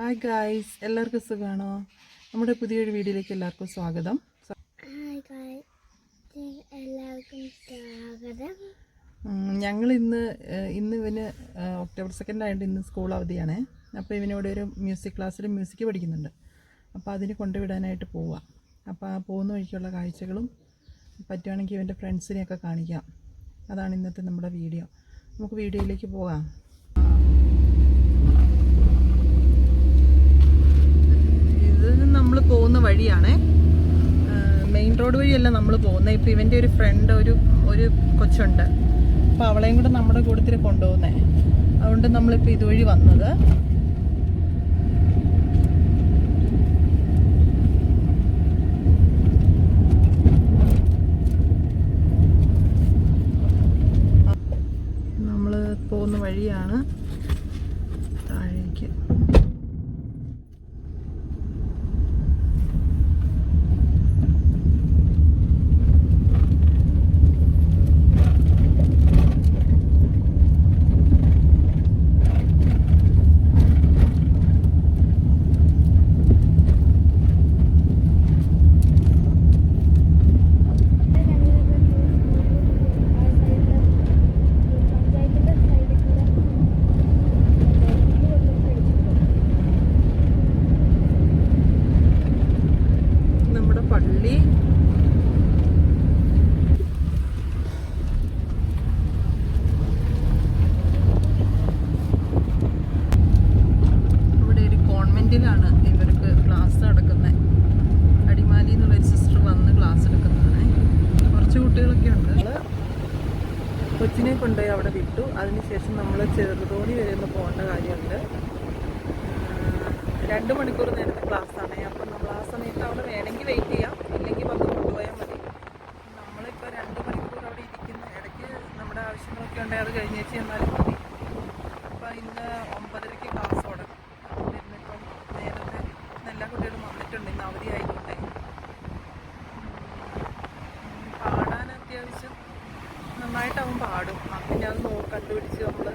Hi guys എല്ലാവർക്കും സുഖമാണോ നമ്മുടെ പുതിയൊരു വീഡിയോയിലേക്ക് എല്ലാവർക്കും സ്വാഗതം. എല്ലാവർക്കും സ്വാഗതം. ഞങ്ങൾ ഇന്ന് ഇന്ന് ഇവന് ഒക്ടോബർ സെക്കൻഡ് ആയിട്ട് ഇന്ന് സ്കൂൾ അവധിയാണ്. അപ്പോൾ ഇവനിവിടെ ഒരു മ്യൂസിക് ക്ലാസ്സിൽ മ്യൂസിക് പഠിക്കുന്നുണ്ട്. അപ്പോൾ അതിന് കൊണ്ടുവിടാനായിട്ട് പോവാം. അപ്പോൾ ആ പോകുന്ന വഴിക്കുള്ള കാഴ്ചകളും പറ്റുവാണെങ്കിൽ ഇവന്റെ ഫ്രണ്ട്സിനെയൊക്കെ കാണിക്കാം. അതാണ് ഇന്നത്തെ നമ്മുടെ വീഡിയോ നമുക്ക് വീഡിയോയിലേക്ക് പോകാം ഇത് നമ്മൾ പോകുന്ന വഴിയാണ്. മെയിൻ റോഡ് വഴിയല്ല നമ്മൾ പോകുന്നത്. ഇപ്പം ഇവന്റെ ഒരു ഫ്രണ്ട് ഒരു ഒരു കൊച്ചുണ്ട്. അപ്പോൾ അവളെയും കൂടെ നമ്മുടെ കൂട്ടത്തിൽ കൊണ്ടുപോകുന്നേ. അതുകൊണ്ട് നമ്മളിപ്പോൾ ഇതുവഴി വന്നത്. നമ്മൾ പോകുന്ന വഴിയാണ് താഴേക്ക് നമ്മുടെ പള്ളി ഇവിടെ കോൺവെന്റിലാണ് ഇവർക്ക് ക്ലാസ് നടക്കുന്നത് അടിമാലി എന്നുള്ളൊരു സിസ്റ്റർ വന്ന് ക്ലാസ് എടുക്കുന്നതാണ്. കുറച്ച് കുട്ടികളൊക്കെ ഉണ്ട്. കൊച്ചിനെ കൊണ്ടുപോയി അവിടെ വിട്ടു. അതിനുശേഷം നമ്മൾ ചെറുതോണി വരെ ഒന്ന് പോകേണ്ട കാര്യമുണ്ട്. രണ്ട് മണിക്കൂർ നേരത്തെ ക്ലാസ്സാണ് അപ്പം നമ്മൾ ആ സമയത്ത് അവിടെ വേണമെങ്കിൽ വെയിറ്റ് ചെയ്യാം. ഇല്ലെങ്കിൽ വന്ന് കൊണ്ടുപോയാൽ മതി. നമ്മളിപ്പോൾ രണ്ട് മണിക്കൂർ അവിടെ ഇരിക്കുന്ന. ഇടയ്ക്ക് നമ്മുടെ ആവശ്യങ്ങളൊക്കെ ഉണ്ടെങ്കിൽ അത് കഴിഞ്ഞേച്ച് ചെന്നാലും മതി അപ്പോൾ ഇന്ന് ഒമ്പതരയ്ക്ക് ക്ലാസ് തുടങ്ങും അതുകൊണ്ട് ഇന്നിപ്പം നേരത്തെ ഇന്ന് എല്ലാ കുട്ടികളും വന്നിട്ടുണ്ട് ഇന്ന് അവധി പാടാൻ അത്യാവശ്യം നന്നായിട്ട് അവൻ പാടും പിന്നെ അത് കണ്ടുപിടിച്ച് നമ്മൾ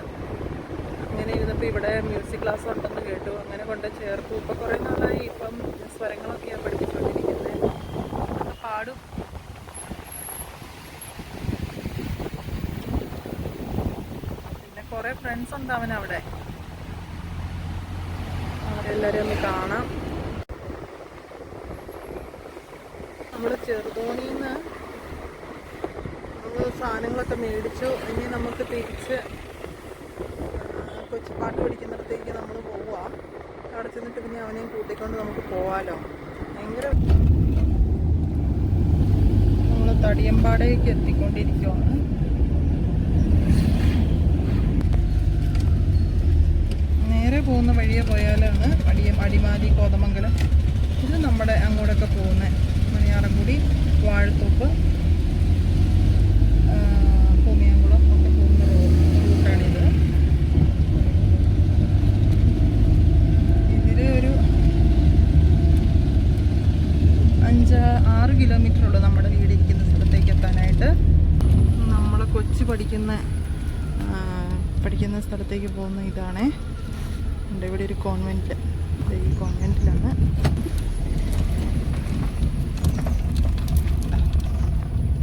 അങ്ങനെ ഇരുന്നപ്പോൾ ഇവിടെ മ്യൂസിക് ക്ലാസ് ഉണ്ടെന്ന് കേട്ടു. അങ്ങനെ കൊണ്ട് ചേർത്തു. ഇപ്പം കുറേ നാളായി ഇപ്പം സ്വരങ്ങളൊക്കെയാണ് പഠിപ്പിച്ചുകൊണ്ടിരിക്കുന്നത് പാടും. പിന്നെ കുറേ ഫ്രണ്ട്സ് ഉണ്ട് അവൻ അവിടെ അവരെല്ലാവരും ഒന്ന് കാണാം നമ്മൾ ചെറുതോണിയിൽ നിന്ന് നമ്മൾ സാധനങ്ങളൊക്കെ മേടിച്ചു. ഇനി നമുക്ക് തിരിച്ച് കൊച്ചുപാട്ട് പഠിക്കുന്നിടത്തേക്ക് നമ്മൾ പോവാം. അവിടെ ചെന്നിട്ട് പിന്നെ അവനെയും കൂട്ടിക്കൊണ്ട് നമുക്ക് പോവാലോ. ഭയങ്കര നമ്മൾ തടിയമ്പാടേക്ക് എത്തിക്കൊണ്ടിരിക്കുവാണ് നേരെ പോകുന്ന വഴിയെ പോയാലാണ് അടിയം അടിമാലി കോതമംഗലം ഇത് നമ്മുടെ അങ്ങോട്ടൊക്കെ പോകുന്ന മണിയാറൻകുടി വാഴത്തോപ്പ് ആ, ഭൂമിയംകുളം ഒക്കെ പോകുന്ന റോഡ് റൂട്ടാണിത് ഇതിൽ ഒരു അഞ്ച് ആറ് കിലോമീറ്റർ ഉള്ളൂ നമ്മുടെ വീട് ഇരിക്കുന്ന സ്ഥലത്തേക്ക് എത്താനായിട്ട് നമ്മൾ കൊച്ചു പഠിക്കുന്ന ആ, പഠിക്കുന്ന സ്ഥലത്തേക്ക് പോകുന്ന ഇതാണേ. ഉണ്ട് ഇവിടെ ഒരു കോൺവെന്റ് ഈ കോൺവെന്റിലാണ്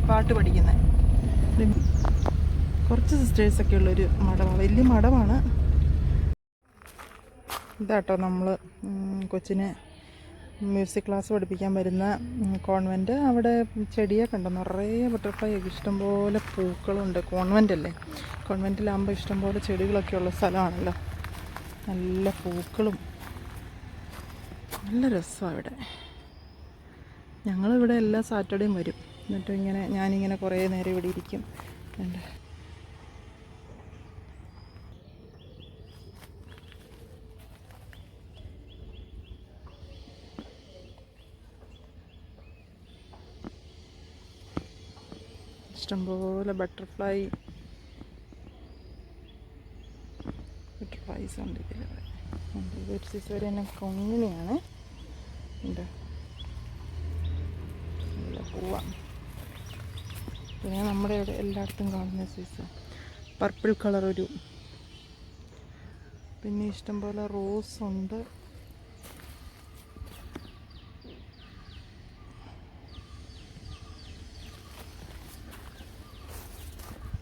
പാട്ട് പഠിക്കുന്നത് കുറച്ച് സിസ്റ്റേഴ്സൊക്കെ ഉള്ളൊരു മഠമാണ്. വലിയ മഠമാണ്. ഇതാട്ടോ നമ്മൾ കൊച്ചിനെ മ്യൂസിക് ക്ലാസ് പഠിപ്പിക്കാൻ വരുന്ന കോൺവെന്റ് അവിടെ ചെടിയൊക്കെ ഉണ്ട് നിറയെ ബട്ടർഫ്ലൈ ഇഷ്ടംപോലെ പൂക്കളുണ്ട്. കോൺവെന്റ് അല്ലേ? കോൺവെന്റിലാകുമ്പോൾ ഇഷ്ടംപോലെ ചെടികളൊക്കെ ഉള്ള സ്ഥലമാണല്ലോ. നല്ല പൂക്കളും. നല്ല രസമാണ് ഇവിടെ ഞങ്ങളിവിടെ എല്ലാ സാറ്റർഡേയും വരും. എന്നിട്ട് ഇങ്ങനെ ഞാനിങ്ങനെ കുറേ നേരം ഇവിടെ ഇരിക്കും. ഇഷ്ടംപോലെ ബട്ടർഫ്ലൈ ബട്ടർഫ്ലൈസ് ഉണ്ട് ഇതിൽ സീസ് സൈസ് വരെ തന്നെ കൊങ്ങിണിയാണ് നല്ല പിന്നെ നമ്മുടെ ഇവിടെ എല്ലായിടത്തും കാണുന്ന സൈസ് പർപ്പിൾ കളർ ഒരു. പിന്നെ ഇഷ്ടംപോലെ റോസ് ഉണ്ട്.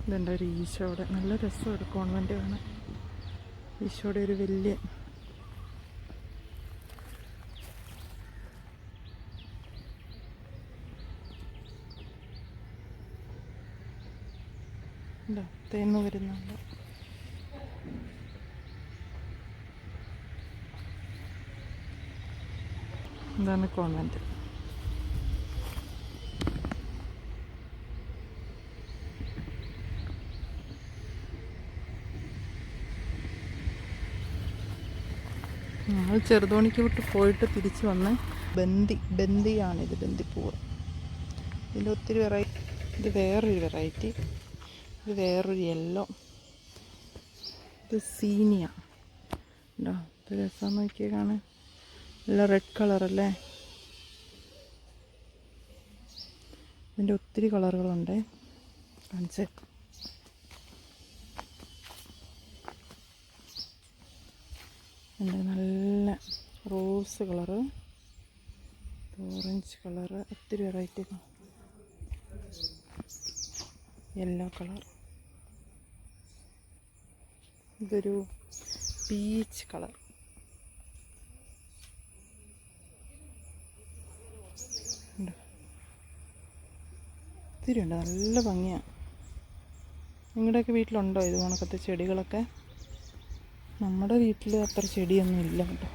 ഇതുണ്ട് ഒരു ഈശോയുടെ. നല്ല രസമൊരു കോൺവെന്റ് കാണാൻ. ഈശോയുടെ ഒരു വലിയ തേന്ന് വരുന്നുണ്ട്. ഇതാണ് കോൺവെന്റ് ഞങ്ങൾ ചെറുതോണിക്ക് വിട്ട് പോയിട്ട് തിരിച്ച് വന്ന് ബന്ദി ബന്ദിയാണിത് ബന്ദിപ്പൂവ് ഇതിന്റെ ഒത്തിരി വെറൈറ്റി ഇത് വേറൊരു വെറൈറ്റി ഇത് വേറൊരു യെല്ലോ ഇത് സീനിയ. ഉണ്ടോ ഇത് രസം നോക്കിയേ കാണാൻ. നല്ല റെഡ് കളറല്ലേ ഇതിന്റെ ഒത്തിരി കളറുകളുണ്ട് കാണിച്ചേ ഉണ്ട് നല്ല റോസ് കളറ്. Orange colour. ഒത്തിരി വെറൈറ്റി യെല്ലോ കളർ ഇതൊരു പീച്ച് കളർ ഒത്തിരി ഉണ്ട്. നല്ല ഭംഗിയാണ് നിങ്ങളുടെയൊക്കെ വീട്ടിലുണ്ടോ? ഇത് കണക്കത്തെ ചെടികളൊക്കെ? നമ്മുടെ വീട്ടിൽ അത്ര ചെടിയൊന്നും ഇല്ല കേട്ടോ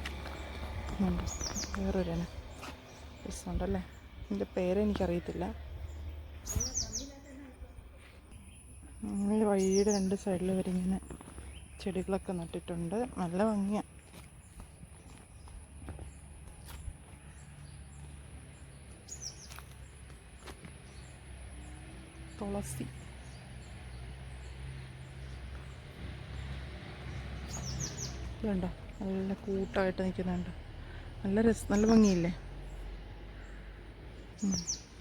ഉണ്ട്. വേറൊരു ഇനം. രസമുണ്ടല്ലേ ഇതിന്റെ പേരെനിക്കറിയത്തില്ല വഴിയുടെ രണ്ട് സൈഡിൽ വരെ ഇങ്ങനെ ചെടികളൊക്കെ നട്ടിട്ടുണ്ട്. നല്ല ഭംഗിയാണ് തുളസി. ഇതുണ്ടോ നല്ല കൂട്ടമായിട്ട് നിൽക്കുന്നുണ്ട് നല്ല രസ നല്ല ഭംഗിയില്ലേ.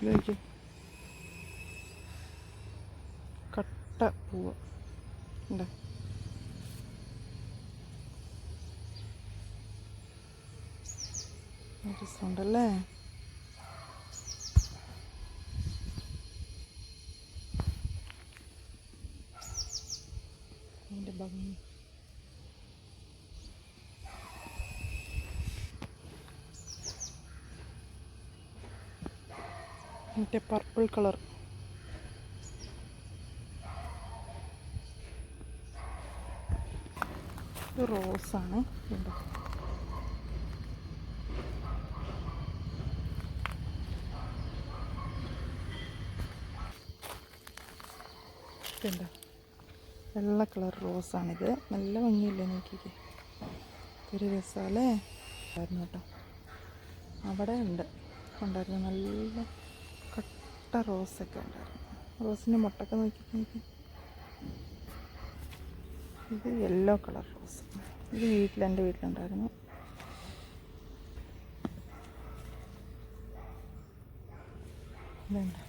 ഇത് കട്ട പൂവ്. ഉണ്ടോ രസമുണ്ടല്ലേ? മറ്റേ പർപ്പിൾ കളർ റോസാണ് ഇതുണ്ടോ? വെള്ള കളർ റോസാണിത് നല്ല ഭംഗിയില്ലേ നോക്കിക്കേ. ഒരു രസമല്ലേ ആയിരുന്നു കേട്ടോ. അവിടെ ഉണ്ട്. ഉണ്ടായിരുന്നു നല്ല കട്ട റോസൊക്കെ ഉണ്ടായിരുന്നു. റോസിന്റെ മുട്ടൊക്കെ നോക്കി. ഇത് യെല്ലോ കളർ റോസ് ഇത് വീട്ടിൽ എന്റെ വീട്ടിലുണ്ടായിരുന്നു. ഇതുണ്ട്.